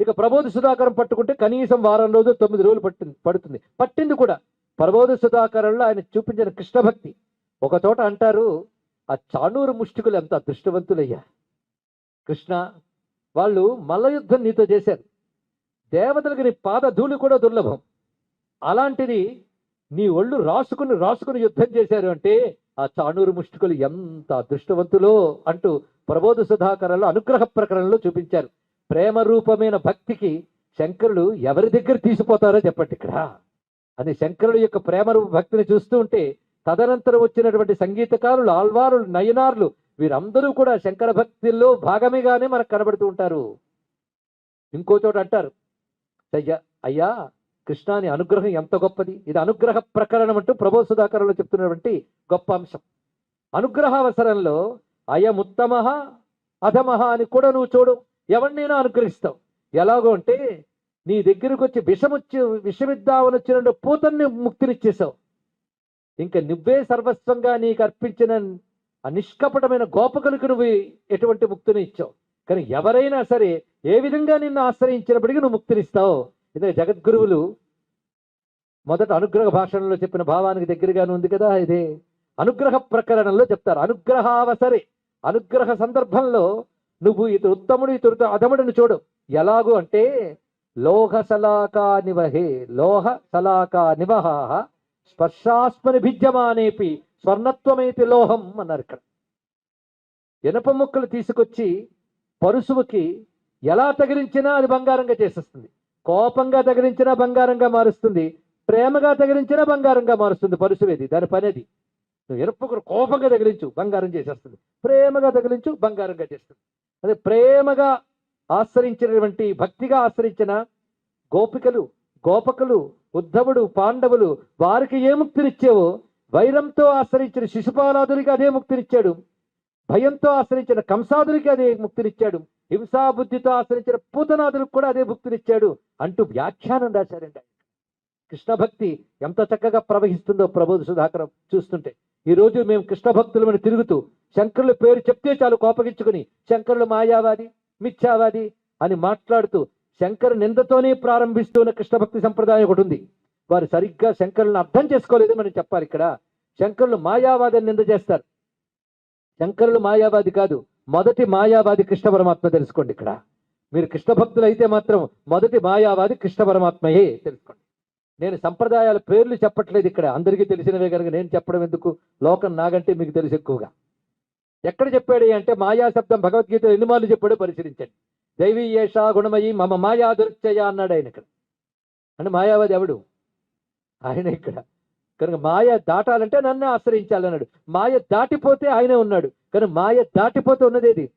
ఇక ప్రబోధ సుధాకరం పట్టుకుంటే కనీసం వారం రోజులు తొమ్మిది రోజులు పట్టింది పడుతుంది. పట్టింది కూడా. ప్రబోధ సుధాకరంలో ఆయన చూపించిన కృష్ణభక్తి. ఒక చోట అంటారు ఆ చాణూరు ముష్టికులు ఎంత అదృష్టవంతులయ్యా. కృష్ణ వాళ్ళు మల్ల యుద్ధం నీతో చేశారు. దేవతలకు నీ పాదధూళి కూడా దుర్లభం. అలాంటిది నీ ఒళ్ళు రాసుకుని రాసుకుని యుద్ధం చేశారు అంటే ఆ చాణూరు ముష్టికులు ఎంత అదృష్టవంతులో అంటూ ప్రబోధ సుధాకరంలో అనుగ్రహ ప్రకరణలో చూపించారు. ప్రేమ రూపమైన భక్తికి శంకరుడు ఎవరి దగ్గర తీసిపోతారో చెప్పండి ఇక్కడ. అని శంకరుడు యొక్క ప్రేమ రూప భక్తిని చూస్తూ ఉంటే తదనంతరం వచ్చినటువంటి సంగీతకారులు ఆల్వారులు నయనార్లు వీరందరూ కూడా శంకర భక్తిలో భాగమేగానే మనకు కనబడుతూ ఉంటారు. ఇంకో చోట అంటారు అయ్యా అయ్యా కృష్ణాని అనుగ్రహం ఎంత గొప్పది. ఇది అనుగ్రహ ప్రకరణం అంటూ ప్రభో సుధాకరంలో చెప్తున్నటువంటి గొప్ప అంశం. అనుగ్రహావసరంలో అయముత్తమ అధమహ అని కూడా నువ్వు చూడు. ఎవరినైనా అనుగ్రహిస్తావు? ఎలాగో అంటే నీ దగ్గరకు వచ్చి విషమొచ్చి విషమిద్దామని వచ్చిన పూతన్ని ముక్తినిచ్చేసావు ఇంకా నువ్వే సర్వస్వంగా నీకు అర్పించిన ఆ నిష్కపటమైన గోపకులకు నువ్వు ఎటువంటి ముక్తిని ఇచ్చావు? కానీ ఎవరైనా సరే ఏ విధంగా నిన్ను ఆశ్రయించినప్పటికీ నువ్వు ముక్తినిస్తావు? ఇదే జగద్గురువులు మొదట అనుగ్రహ భాషణలో చెప్పిన భావానికి దగ్గరగానే ఉంది కదా ఇదే. అనుగ్రహ ప్రకరణంలో చెప్తారు. అనుగ్రహావసరే. అనుగ్రహ సందర్భంలో నువ్వు ఇతడు ఉత్తముడు ఇతడు అధముడిని చూడు. ఎలాగు అంటే లోహ సలాకా నివహే లోహ సలాకా నివహ స్పర్శాస్మని భిద్యమానేపి స్వర్ణత్వమైతే లోహం అన్నారు ఇక్కడ. ఇనప ముక్కలు తీసుకొచ్చి పరుసువుకి ఎలా తగిలించినా అది బంగారంగా చేసేస్తుంది. కోపంగా తగిలించినా బంగారంగా మారుస్తుంది. ప్రేమగా తగిలించినా బంగారంగా మారుస్తుంది పరుసువేది దాని పనేది నువ్వు ఎరుపుకు కోపంగా తగిలించు బంగారం చేసేస్తుంది. ప్రేమగా తగిలించు బంగారంగా చేస్తుంది. అదే ప్రేమగా ఆశ్రయించినటువంటి భక్తిగా ఆశ్రయించిన గోపికలు గోపకులు ఉద్ధవుడు పాండవులు వారికి ఏ ముక్తినిచ్చావో వైరంతో ఆశ్రయించిన శిశుపాలాదులకి అదే ముక్తినిచ్చాడు భయంతో ఆశ్రయించిన కంసాదులకి అదే ముక్తినిచ్చాడు హింసా బుద్ధితో ఆశ్రయించిన పూతనాదులకు కూడా అదే ముక్తినిచ్చాడు అంటూ వ్యాఖ్యానం రాశారండి కృష్ణ భక్తి ఎంత చక్కగా ప్రవహిస్తుందో ప్రబోధ సుధాకరం చూస్తుంటే. ఈ రోజు మేము కృష్ణ భక్తులమని తిరుగుతూ శంకరుల పేరు చెప్తే చాలు కోపగించుకుని శంకరులు మాయావాది మిథ్యావాది అని మాట్లాడుతూ శంకర నిందతోనే ప్రారంభిస్తున్న కృష్ణ భక్తి సంప్రదాయం ఒకటి ఉంది. వారు సరిగ్గా శంకరులను అర్థం చేసుకోలేదు మనం చెప్పాలి ఇక్కడ. శంకరులు మాయావాదిని నింద చేస్తారు. శంకరులు మాయావాది కాదు మొదటి మాయావాది కృష్ణ పరమాత్మ తెలుసుకోండి ఇక్కడ. మీరు కృష్ణ భక్తులు అయితే మాత్రం మొదటి మాయావాది కృష్ణ పరమాత్మయే తెలుసుకోండి. నేను సంప్రదాయాల పేర్లు చెప్పట్లేదు ఇక్కడ. అందరికీ తెలిసినవే కనుక నేను చెప్పడం ఎందుకు? లోకం నాగంటే మీకు తెలుసు ఎక్కువగా. ఎక్కడ చెప్పాడు అంటే మాయా శబ్దం భగవద్గీత ఎన్ని మార్లు చెప్పాడో పరిశీలించండి. దైవీ ఏష గుణమయి మమ మాయా దుర్చయ అన్నాడు ఆయన ఇక్కడ. అంటే మాయావాది ఎవడు? ఆయన ఇక్కడ. కనుక మాయ దాటాలంటే నన్ను ఆశ్రయించాలన్నాడు. మాయ దాటిపోతే ఆయనే ఉన్నాడు. కానీ మాయ దాటిపోతే ఉన్నదేది?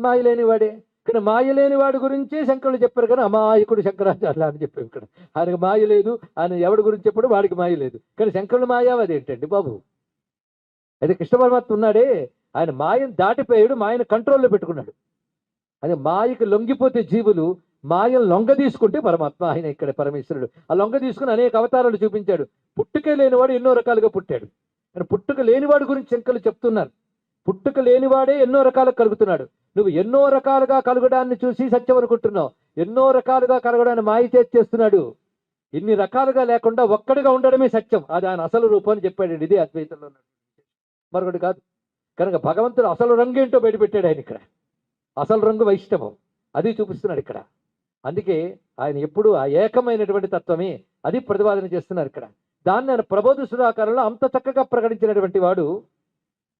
మాయ లేనివాడే. కానీ మాయ లేని వాడి గురించి శంకరులు చెప్పారు కానీ అమాయకుడు శంకరాచార్య అని చెప్పారు ఇక్కడ. ఆయనకు మాయ లేదు ఆయన ఎవడి గురించి చెప్పాడు వాడికి మాయ లేదు. కానీ శంకరులు అది ఏంటండి బాబు? అయితే కృష్ణ పరమాత్మ ఉన్నాడే ఆయన మాయను దాటిపోయాడు మాయను కంట్రోల్లో పెట్టుకున్నాడు. అదే మాయకు లొంగిపోతే జీవులు మాయను లొంగ తీసుకుంటే పరమాత్మ ఆయన ఇక్కడ పరమేశ్వరుడు. ఆ లొంగ తీసుకుని అనేక అవతారాలు చూపించాడు. పుట్టుకే లేనివాడు ఎన్నో రకాలుగా పుట్టాడు. కానీ పుట్టుక లేనివాడి గురించి శంకర్లు చెప్తున్నారు. పుట్టుక లేనివాడే ఎన్నో రకాలుగా కలుగుతున్నాడు. నువ్వు ఎన్నో రకాలుగా కలగడాన్ని చూసి సత్యం అనుకుంటున్నావు. ఎన్నో రకాలుగా కలగడాన్ని మాయ చేస్తున్నాడు. ఇన్ని రకాలుగా లేకుండా ఒక్కడిగా ఉండడమే సత్యం. అది ఆయన అసలు రూపం అని చెప్పాడు. ఇది అద్వైతంలో ఉన్నాడు. మరొకటి కాదు. కనుక భగవంతుడు అసలు రంగు ఏంటో బయటపెట్టాడు ఆయన ఇక్కడ. అసలు రంగు వైష్ణవం. అది చూపిస్తున్నాడు ఇక్కడ. అందుకే ఆయన ఎప్పుడు ఆ ఏకమైనటువంటి తత్వమే అది ప్రతిపాదన చేస్తున్నారు ఇక్కడ. దాన్ని ఆయన ప్రబోధ సుధాకారంలో అంత చక్కగా ప్రకటించినటువంటి వాడు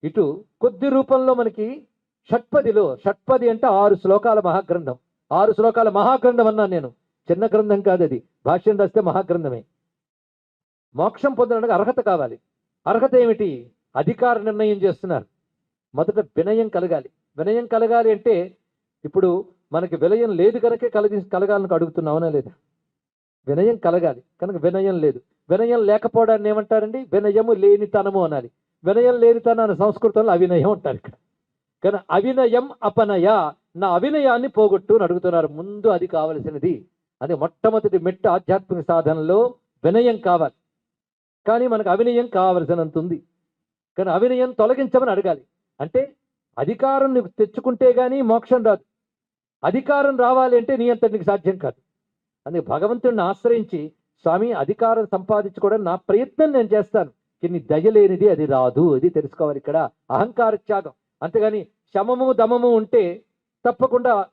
ఇటు కొద్ది రూపంలో మనకి షట్పదిలో షట్పది అంటే ఆరు శ్లోకాల మహాగ్రంథం. ఆరు శ్లోకాల మహాగ్రంథం అన్నాను నేను. చిన్న గ్రంథం కాదు అది. భాష్యం రాస్తే మహాగ్రంథమే. మోక్షం పొందడానికి అర్హత కావాలి. అర్హత ఏమిటి? అధికార నిర్ణయం చేస్తున్నారు. మొదట వినయం కలగాలి. వినయం కలగాలి అంటే ఇప్పుడు మనకి వినయం లేదు కనుకే కలిగి కలగాలని అడుగుతున్నావునా లేదా? వినయం కలగాలి. కనుక వినయం లేదు. వినయం లేకపోవడాన్ని ఏమంటారండి? వినయము లేనితనము అనాలి. వినయం లేనితనాన్ని సంస్కృతంలో అవినయం అంటారు ఇక్కడ. కానీ అవినయం అపనయ నా అవినయాన్ని పోగొట్టు అని అడుగుతున్నారు. ముందు అది కావలసినది. అది మొట్టమొదటి మెట్టు ఆధ్యాత్మిక సాధనలో వినయం కావాలి. కానీ మనకు అవినయం కావలసినంత ఉంది కానీ అవినయం తొలగించమని అడగాలి. అంటే అధికారం నీకు తెచ్చుకుంటే కానీ మోక్షం రాదు. అధికారం రావాలి అంటే నీ అంత నీకు సాధ్యం కాదు. అందుకే భగవంతుడిని ఆశ్రయించి స్వామి అధికారం సంపాదించుకోవడం నా ప్రయత్నం నేను చేస్తాను. కానీ దయలేనిది అది రాదు. అది తెలుసుకోవాలి ఇక్కడ. అహంకార త్యాగం. అంతేగాని శమము దమము ఉంటే తప్పకుండా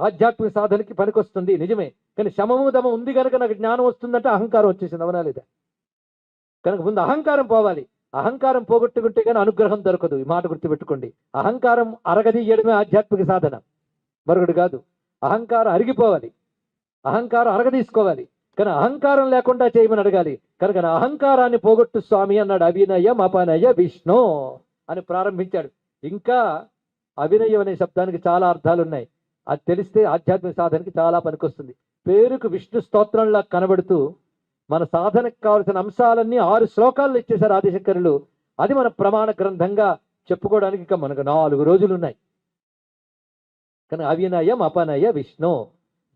ఆధ్యాత్మిక సాధనకి పనికొస్తుంది. నిజమే. కానీ శమము దమ ఉంది కనుక నాకు జ్ఞానం వస్తుందంటే అహంకారం వచ్చేసింది. అవునా లేదా? కనుక ముందు అహంకారం పోవాలి. అహంకారం పోగొట్టుకుంటే కానీ అనుగ్రహం దొరకదు. ఈ మాట గుర్తుపెట్టుకోండి. అహంకారం అరగదీయడమే ఆధ్యాత్మిక సాధన. మరొకటి కాదు. అహంకారం అరిగిపోవాలి. అహంకారం అరగదీసుకోవాలి. కానీ అహంకారం లేకుండా చేయమని అడగాలి. కనుక నా అహంకారాన్ని పోగొట్టు స్వామి అన్నాడు. అభినయ మపానయ్య విష్ణు అని ప్రారంభించాడు. ఇంకా అవినయం అనే శబ్దానికి చాలా అర్థాలు ఉన్నాయి అది తెలిస్తే ఆధ్యాత్మిక సాధనకి చాలా పనికొస్తుంది. పేరుకు విష్ణు స్తోత్రంలా కనబడుతూ మన సాధనకు కావలసిన అంశాలన్నీ ఆరు శ్లోకాల్లో ఇచ్చేశారు ఆదిశంకరులు. అది మన ప్రమాణ గ్రంథంగా చెప్పుకోవడానికి ఇంకా మనకు నాలుగు రోజులు ఉన్నాయి కానీ అవినయం అపనయ విష్ణు.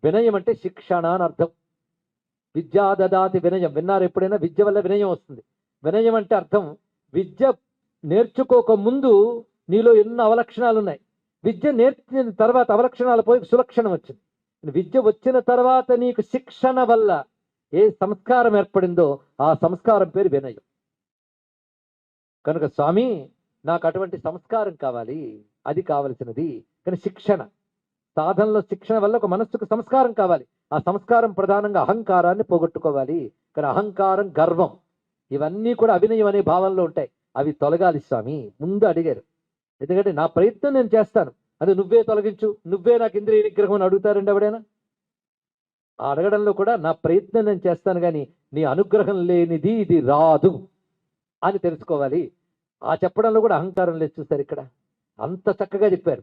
వినయం అంటే శిక్షణ అని అర్థం. విద్యా దదాతి వినయం. విన్నారు ఎప్పుడైనా? విద్య వల్ల వినయం వస్తుంది. వినయం అంటే అర్థం. విద్య నేర్చుకోక ముందు నీలో ఎన్నో అవలక్షణాలు ఉన్నాయి విద్య నేర్చిన తర్వాత అవలక్షణాలు పోయి సులక్షణం వచ్చింది. విద్య వచ్చిన తర్వాత నీకు శిక్షణ వల్ల ఏ సంస్కారం ఏర్పడిందో ఆ సంస్కారం పేరు వినయం. కనుక స్వామి నాకు అటువంటి సంస్కారం కావాలి అది కావలసినది. కానీ శిక్షణ సాధనలో శిక్షణ వల్ల ఒక మనస్సుకు సంస్కారం కావాలి. ఆ సంస్కారం ప్రధానంగా అహంకారాన్ని పోగొట్టుకోవాలి. కానీ అహంకారం గర్వం ఇవన్నీ కూడా అభినయం అనే భావంలో ఉంటాయి. అవి తొలగాలి స్వామి. ముందు అడిగారు. ఎందుకంటే నా ప్రయత్నం నేను చేస్తాను. అది నువ్వే తొలగించు. నువ్వే నాకు ఇంద్రియ నిగ్రహం అని అడుగుతారండి ఎవడైనా? ఆ అడగడంలో కూడా నా ప్రయత్నం నేను చేస్తాను కానీ నీ అనుగ్రహం లేనిది ఇది రాదు అని తెలుసుకోవాలి. ఆ చెప్పడంలో కూడా అహంకారం లేదు చూస్తారు ఇక్కడ. అంత చక్కగా చెప్పారు.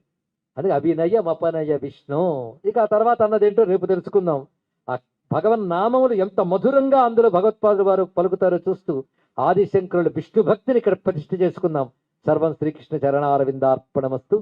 అది అభినయ మపనయ విష్ణు. ఇక ఆ తర్వాత అన్నదేంటో రేపు తెలుసుకుందాం. ఆ భగవన్ నామములు ఎంత మధురంగా అందులో భగవత్పాదులు వారు పలుకుతారో చూస్తూ ఆదిశంకరుడు విష్ణు భక్తిని ఇక్కడ ప్రతిష్ఠ చేసుకుందాం. సర్వం శ్రీకృష్ణ చరణారవిందార్పణమస్తు